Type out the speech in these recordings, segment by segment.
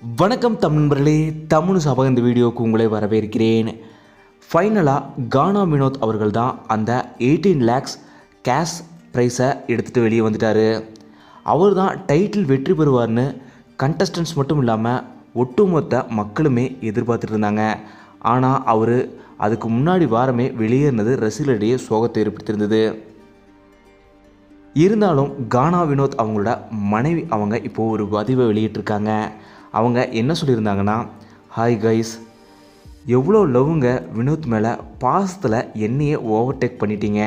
வணக்கம் தம் நண்பர்களே தமிழ் சபக இந்த வீடியோவுக்கு உங்களை வரவேற்கிறேன். ஃபைனலாக கானா வினோத் அவர்கள் தான் அந்த எயிட்டீன் லேக்ஸ் கேஷ் ப்ரைஸை எடுத்துகிட்டு வெளியே வந்துட்டார். அவர் தான் டைட்டில் வெற்றி பெறுவார்னு கண்டஸ்டன்ஸ் மட்டும் இல்லாமல் ஒட்டுமொத்த மக்களுமே எதிர்பார்த்துட்டு இருந்தாங்க. ஆனால் அவர் அதுக்கு முன்னாடி வாரமே வெளியேறினது ரசிகர்களிடையே சோகத்தை ஏற்படுத்தியிருந்தது. இருந்தாலும் கானா வினோத் அவங்களோட மனைவி அவங்க இப்போது ஒரு பதிவை வெளியிட்டிருக்காங்க. அவங்க என்ன சொல்லியிருந்தாங்கன்னா ஹாய் கைஸ் எவ்வளோ லவ்வுங்க வினோத் மேலே பாசத்தில் என்னையே ஓவர்டேக் பண்ணிட்டீங்க?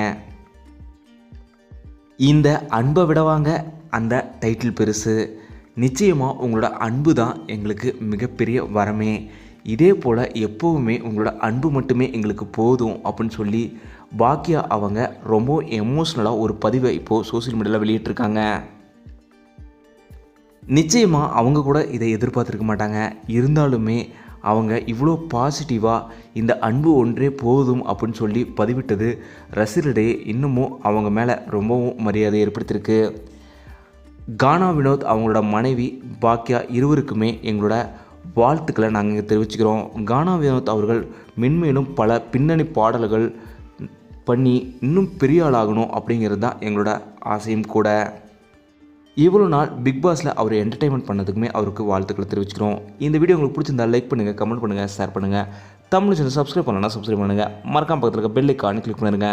இந்த அன்பை விடவாங்க அந்த டைட்டில் பெருசு. நிச்சயமாக உங்களோட அன்பு தான் எங்களுக்கு மிகப்பெரிய வரமே. இதே போல் எப்போவுமே உங்களோட அன்பு மட்டுமே எங்களுக்கு போதும் அப்படின்னு சொல்லி பாக்கியா அவங்க ரொம்ப எமோஷ்னலாக ஒரு பதிவை இப்போது சோஷியல் மீடியாவில் வெளியிட்டிருக்காங்க. நிச்சயமாக அவங்க கூட இதை எதிர்பார்த்துருக்க மாட்டாங்க. இருந்தாலுமே அவங்க இவ்வளோ பாசிட்டிவாக இந்த அன்பு ஒன்றே போதும் அப்படின்னு சொல்லி பதிவிட்டது ரசிகர்களிடையே இன்னமும் அவங்க மேலே ரொம்பவும் மரியாதை ஏற்படுத்தியிருக்கு. கானா வினோத் அவங்களோட மனைவி பாக்கியா இருவருக்குமே எங்களோட வாழ்த்துக்களை நாங்கள் இங்கே தெரிவிச்சுக்கிறோம். கானா வினோத் அவர்கள் மென்மேலும் பல பின்னணி பாடல்கள் பண்ணி இன்னும் பெரிய ஆளாகணும் அப்படிங்கிறது தான் எங்களோட ஆசையும் கூட. இவ்வளோ நாள் பிக் பாஸில் அவர் என்டர்டைன்மெண்ட் பண்ணதுக்குமே அவருக்கு வாழ்த்துக்களை தெரிவிச்சுக்கிறோம். இந்த வீடியோ உங்களுக்கு பிடிச்சிருந்தா லைக் பண்ணுங்கள் கமெண்ட் பண்ணுங்கள் ஷேர் பண்ணுங்கள் தமிழ் சேனல் சப்ஸ்கிரைப் பண்ணலன்னா சப்ஸ்கிரைப் பண்ணுங்கள் மறக்காம பக்கத்தில் இருக்க பெல் ஐக்கானு கிளிக் பண்ணிருங்க.